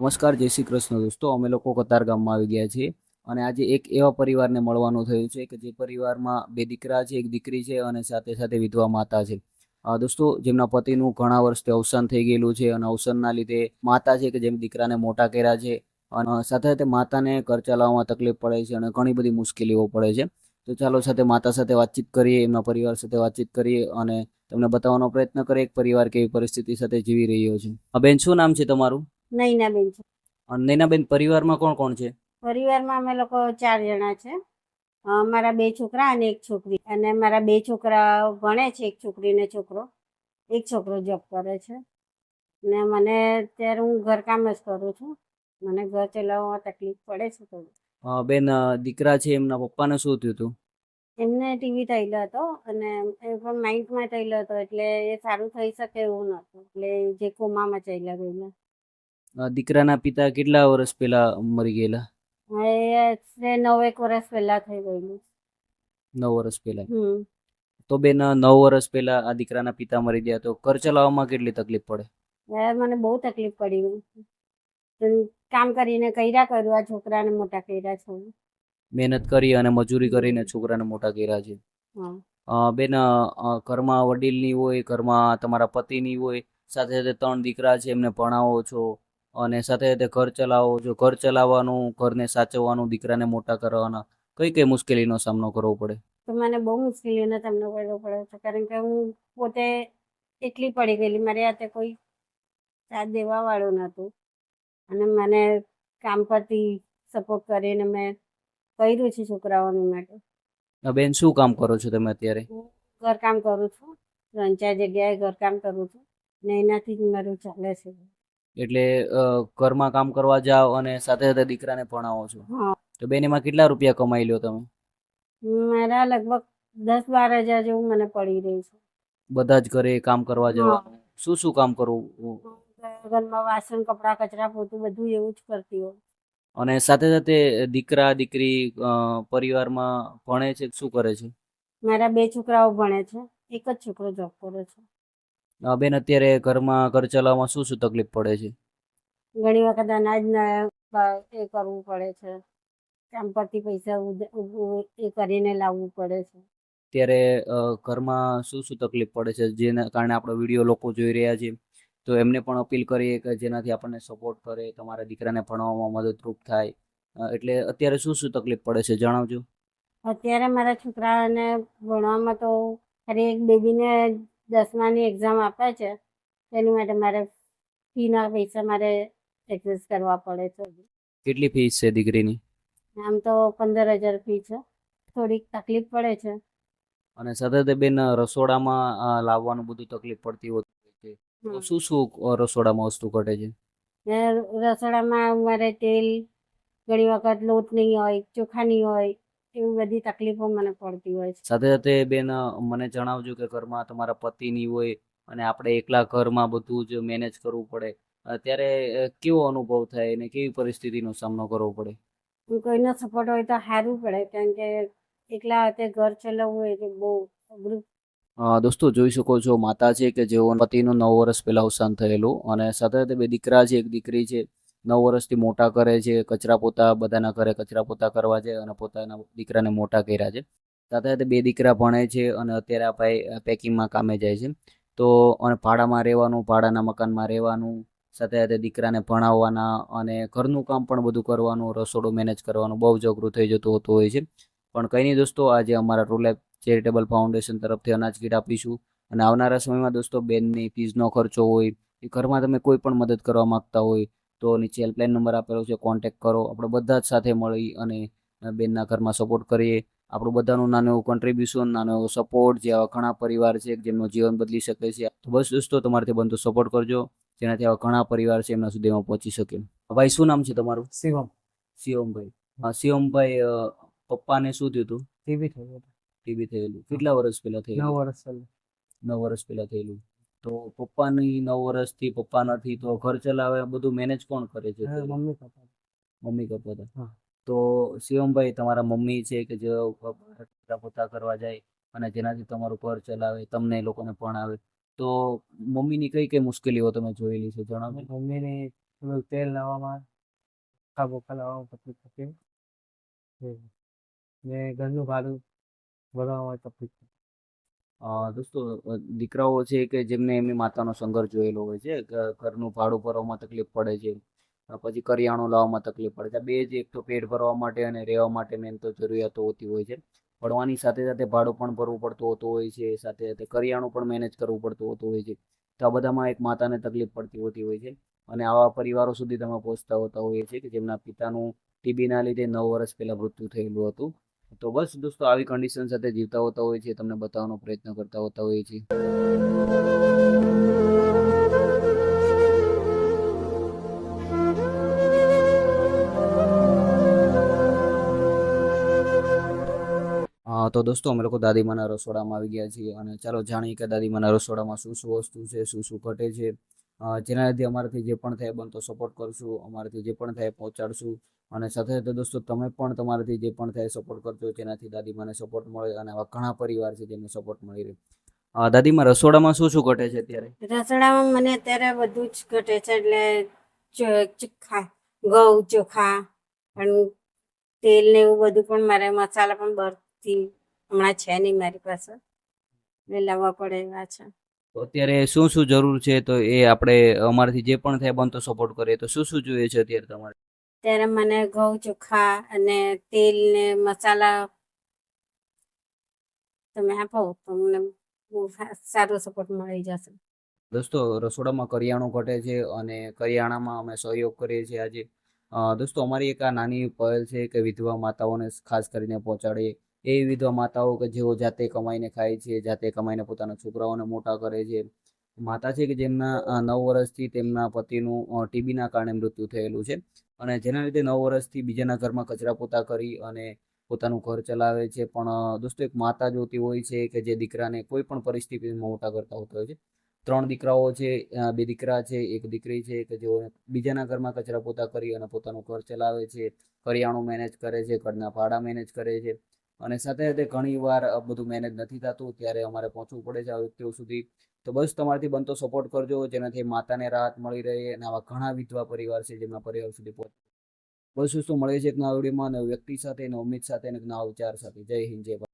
નમસ્કાર, જય શ્રી કૃષ્ણ. દોસ્તો, અમે લોકો કતાર ગામમાં આવી ગયા છીએ અને આજે એક એવા પરિવારને મળવાનું થયું છે કે જે પરિવારમાં બે દીકરા છે, એક દીકરી છે અને સાથે સાથે વિધવા માતા છે. દોસ્તો, જેમના પતિનું ઘણા વર્ષથી અવસાન થઈ ગયેલું છે અને અવસાનના લીધે માતા છે કે જેમ દીકરાને મોટા કર્યા છે અને સાથે સાથે માતાને ઘર ચલાવવામાં તકલીફ પડે છે અને ઘણી બધી મુશ્કેલીઓ પડે છે. તો ચાલો સાથે માતા સાથે વાતચીત કરીએ, એમના પરિવાર સાથે વાતચીત કરીએ અને તમને બતાવવાનો પ્રયત્ન કરીએ એક પરિવાર કેવી પરિસ્થિતિ સાથે જીવી રહ્યો છે. બેન, શું નામ છે તમારું? નૈનાબેન છે. નૈનાબેન પરિવારમાં કોણ કોણ છે? પરિવારમાં અમે લોકો ચાર જણા છે. મારા બે છોકરા અને એક છોકરી. અને મારા બે છોકરા ભણે છે એક છોકરી ને છોકરો. એક છોકરો જોબ કરે છે. ને મને અત્યારે હું ઘરકામ જ કરું છું. મને ઘર ચલાવવામાં તકલીફ પડે છે થોડું. બેન દીકરા છે એમના પપ્પાને શું થયું હતું? એમને ટીવી થયેલો હતો અને એ પણ માઇન્ડમાં થયેલો હતો એટલે એ સારું થઈ શકે એવું નહોતું. એટલે જે કોમામાં ચાલ્યા ગયેલા દીકરાના પિતા કેટલા વર્ષ પહેલા મરી ગયેલા? એ નવેક વર્ષ પહેલા થઈ ગયેલું. નવ વર્ષ પહેલા. હમ. તો બેન નવ વર્ષ પહેલા આ દીકરાના પિતા મરી ગયા તો ઘર ચલાવવામાં કેટલી તકલીફ પડે? મને બહુ તકલીફ પડી. કામ કરીને કર્યા કર્યું આ છોકરાને મોટા કર્યા છે. મહેનત કરી અને મજૂરી કરીને છોકરાને મોટા કર્યા છે. બેન ઘરમાં વડીલની હોય ઘરમાં તમારા પતિની હોય સાથે સાથે ત્રણ દીકરા છે એમને ભણાવો છો. અને સાથે સાથે ઘર ચલાવો છો ઘર ચલાવવાનું ઘરને સાચવવાનું દીકરાને મોટા કરવાના કઈ કઈ મુશ્કેલીનો સામનો કરવો પડે? તો મને બહુ મુશ્કેલીનો સામનો કરવો પડ્યો છે કારણ કે હું પોતે એકલી પડી ગયેલી મારી હાથે કોઈ સાથ દેવા વાળું નહોતું. અને મને કામ પરથી સપોર્ટ કરીને મેં કર્યું છે છોકરાઓની માટે. બેન શું કામ કરો છો તમે અત્યારે? હું ઘરકામ કરું છું ત્રણ ચાર જગ્યાએ ઘરકામ કરું છું ને એનાથી જ મારું ચાલે છે. એટલે ઘરમાં કામ કરવા જાઓ અને સાથે સાથે દીકરાને ભણાવો છો. તો બેન એમાં કેટલા રૂપિયા કમાઈ લ્યો તમે? મારા લગભગ દસ બાર હજાર જેવું મને પડી રહી છે. બધા જ ઘરે કામ કરવા જાઓ? શું શું કામ કરવું? ઘરમાં વાસણ કપડા કચરા પોતું બધું એવું જ કરતી હોય અને સાથે સાથે દીકરા દીકરી પરિવારમાં ભણે છે? શું કરે છે? મારા બે છોકરાઓ ભણે છે. એક જ છોકરો જોબ કરે છે. બેન અત્યારે ઘરમાં ઘર ચલાવવામાં શું શું તકલીફ પડે છે? ઘણી વખત અનાજના એ કરવું પડે છે. કામ પરથી પૈસા એ કરીને લાવવું પડે છે. ત્યારે ઘરમાં શું શું તકલીફ પડે છે? જેના કારણે આપણો વીડિયો લોકો જોઈ રહ્યા છે. તો એમને પણ અપીલ કરીએ કે જેનાથી આપણને સપોર્ટ કરે તમારા દીકરાને ભણવામાં મદદરૂપ થાય. એટલે અત્યારે શું શું તકલીફ પડે છે? જણાવજો. અત્યારે મારા છોકરાને ભણવામાં તો અરે એક બેબીને દસમાની એક્ઝામ આપે છે તેની માટે મારે ફીના પૈસા મારે એડજસ્ટ કરવા પડે છે. કેટલી ફીસ છે દીકરીની? આમ તો પંદર હજાર ફી છે. થોડીક તકલીફ પડે છે. અને સાથે બેન રસોડામાં લાવવાનું બધું તકલીફ પડતી હોતી હોય છે. શું શું રસોડામાં વસ્તુ ઘટે છે? રસોડામાં મારે તેલ ઘણી વખત લોટ નહીં હોય ચોખા નહીં હોય એવી બધી તકલીફો મને પડતી હોય છે. સાથે સાથે બેન મને જણાવજો કે ઘરમાં તમારા પતિની હોય અને આપણે એકલા ઘરમાં બધું જ મેનેજ કરવું પડે ત્યારે કેવો અનુભવ થાય અને કેવી પરિસ્થિતિનો સામનો કરવો પડે? કોઈનો સપોર્ટ હોય તો સારું પડે કારણ કે એકલા હાથે ઘર ચલાવવું તો બહુ અઘરું. દોસ્તો જોઈ શકો છો માતા છે કે જેઓ પતિનું નવ વર્ષ પહેલા અવસાન થયેલું અને સાથે સાથે બે દીકરા છે એક દીકરી છે. નવ વર્ષથી મોટા કરે છે, કચરા પોતા, બધાના ઘરે કચરા પોતા કરવા છે અને પોતાના દીકરાને મોટા કર્યા છે. સાથે સાથે બે દીકરા ભણે છે અને અત્યારે આ ભાઈ પેકિંગમાં કામે જાય છે. તો અને ભાડામાં રહેવાનું, ભાડાના મકાનમાં રહેવાનું, સાથે સાથે દીકરાને ભણાવવાના અને ઘરનું કામ પણ બધું કરવાનું, રસોડું મેનેજ કરવાનું, બહુ જ થઈ જતું હોતું હોય છે. પણ કંઈ નહીં દોસ્તો, આજે અમારા ટ્રુ લાઈફ ચેરિટેબલ ફાઉન્ડેશન તરફથી અનાજ કીટ આપીશું. અને આવનારા સમયમાં દોસ્તો, બેનની ફીઝનો ખર્ચો હોય, એ ઘરમાં તમે કોઈ પણ મદદ કરવા માંગતા હોય તો નીચે હેલ્પલાઇન નંબર આપેલો છે કોન્ટેક કરો. આપણે બધા જ સાથે મળી અને બેનના ઘરમાં સપોર્ટ કરીએ. આપણું બધાનું નાનું એવું કન્ટ્રીબ્યુશન નાનો એવો સપોર્ટ જે આવા ઘણા પરિવાર છે જેમનું જીવન બદલી શકે છે. તો બસ દોસ્તો તમારાથી બનતો સપોર્ટ કરજો. જેનાથી આવા ઘણા પરિવાર છે એમના સુધીમાં પહોંચી શકે ભાઈ શું નામ છે તમારું? શિવમ. શિવમભાઈ. હા શિવમભાઈ પપ્પાને શું થયું હતું? ટીવી થયું ટીબી થયેલું. કેટલા વર્ષ પહેલા નવ વર્ષ પહેલા. નવ વર્ષ પહેલા થયેલું. તો પપ્પાની નવ વર્ષથી પપ્પા નથી તો ઘર ચલાવે બધું મેનેજ કોણ કરે છે મમ્મી પપ્પા. મમ્મી પપ્પા તો. શિવમભાઈ તમારા મમ્મી છે કે જે પોતા કરવા જાય અને જેનાથી તમારું ઘર ચલાવે તમને લોકોને ભણાવે. તો મમ્મીની કઈ કઈ મુશ્કેલીઓ તમે જોયેલી છે જણાવો? મમ્મીને તેલ લાવવામાં ખાબો બોખા લાવવામાં તકલીફ થતી ને ઘરનું ભાડું ભરવામાં તકલીફ થતી દોસ્તો દીકરાઓ છે કે જેમને એમની માતાનો સંઘર્ષ જોયેલો હોય છે ઘરનું ભાડું ભરવામાં તકલીફ પડે છે પછી કરિયાણું લાવવામાં તકલીફ પડે છે બે જ એક તો પેટ ભરવા માટે અને રહેવા માટે મેન તો જરૂરિયાતો હોતી હોય છે. ભણવાની સાથે સાથે ભાડું પણ ભરવું પડતું હોતું હોય છે, સાથે સાથે કરિયાણું પણ મેનેજ કરવું પડતું હોતું હોય છે. તો આ બધામાં એક માતાને તકલીફ પડતી હોતી હોય છે. અને આવા પરિવારો સુધી તમે પહોંચતા હોતા હોઈએ છીએ કે જેમના પિતાનું ટીબીના લીધે નવ વર્ષ પહેલાં મૃત્યુ થયેલું હતું. તો બસ દોસ્તો આવી કન્ડિશન સાથે જીવતા હોતા હોય છે તમને બતાવવાનો પ્રયત્ન કરતા હોતા છીએ. અ, તો દોસ્તો અમે લોકો દાદીમાના રસોડામાં આવી ગયા છીએ અને ચાલો જાણીએ કે દાદીમાના રસોડામાં શું શું વસ્તુ છે શું શું ઘટે છે. જેના લીધે અમારાથી જે પણ થાય બનતો સપોર્ટ કરશું, અમારાથી જે પણ થાય પહોંચાડશું. અને સાથે સાથે દોસ્તો, તમે પણ તમારાથી જે પણ થાય સપોર્ટ કરજો, જેનાથી દાદીમાને સપોર્ટ મળે અને આવા ઘણા પરિવાર છે જેમને સપોર્ટ મળી રહે. દાદી દાદીમા રસોડામાં શું શું ઘટે છે અત્યારે? રસોડામાં મને અત્યારે બધું જ ઘટે છે, એટલે ચોખા ઘઉં ચોખા અને તેલ ને એવું બધું પણ મારે મસાલા પણ બહારથી હમણાં છે નહીં મારી પાસે. લાવવા પડે એવા છે. તો અત્યારે શું શું જરૂર છે? તો એ આપણે અમારાથી જે પણ થાય બનતો સપોર્ટ કરીએ તો શું શું જોઈએ છે અત્યારે તમારે? ત્યારે મને ઘઉં ચોખા અને તેલ ને મસાલા તમે આપો તો મને સારો સપોર્ટ મળી જશે. દોસ્તો રસોડામાં કરિયાણું ઘટે છે અને કરિયાણામાં અમે સહયોગ કરીએ છીએ આજે. દોસ્તો અમારી એક આ નાની પહેલ છે કે વિધવા માતાઓને ખાસ કરીને પહોંચાડીએ. એ વિધવા માતાઓ કે જેઓ જાતે કમાઈને ખાય છે, જાતે કમાઈને પોતાના છોકરાઓને મોટા કરે છે. માતા છે કે જેમના નવ વર્ષથી તેમના પતિનું ટીબીના કારણે મૃત્યુ થયેલું છે. અને જેના લીધે નવ વર્ષથી બીજાના ઘરમાં કચરા પોતા કરી અને પોતાનું ઘર ચલાવે છે. પણ દોસ્તો, એક માતા જોતી હોય છે કે જે દીકરાને કોઈ પણ પરિસ્થિતિમાં મોટા કરતા હોતો હોય છે. ત્રણ દીકરાઓ છે બે દીકરા છે, એક દીકરી છે કે જેઓ બીજાના ઘરમાં કચરા પોતા કરી અને પોતાનું ઘર ચલાવે છે. કરિયાણું મેનેજ કરે છે, ઘરના ભાડા મેનેજ કરે છે. અને સાથે સાથે ઘણી વાર બધું મેનેજ નથી થતું, ત્યારે અમારે પહોંચવું પડે છે આ વ્યક્તિઓ સુધી. તો બસ તમારાથી બનતો સપોર્ટ કરજો, જેનાથી માતાને રાહત મળી રહે અને આવા ઘણા વિધવા પરિવાર છે જેમના પરિવાર સુધી પહોંચ બસ શું મળે છે એક નવા વિડીયોમાં. વ્યક્તિ સાથે, નવ ઉમ્મીદ સાથે અને નવા વિચાર સાથે. જય હિન્દ, જય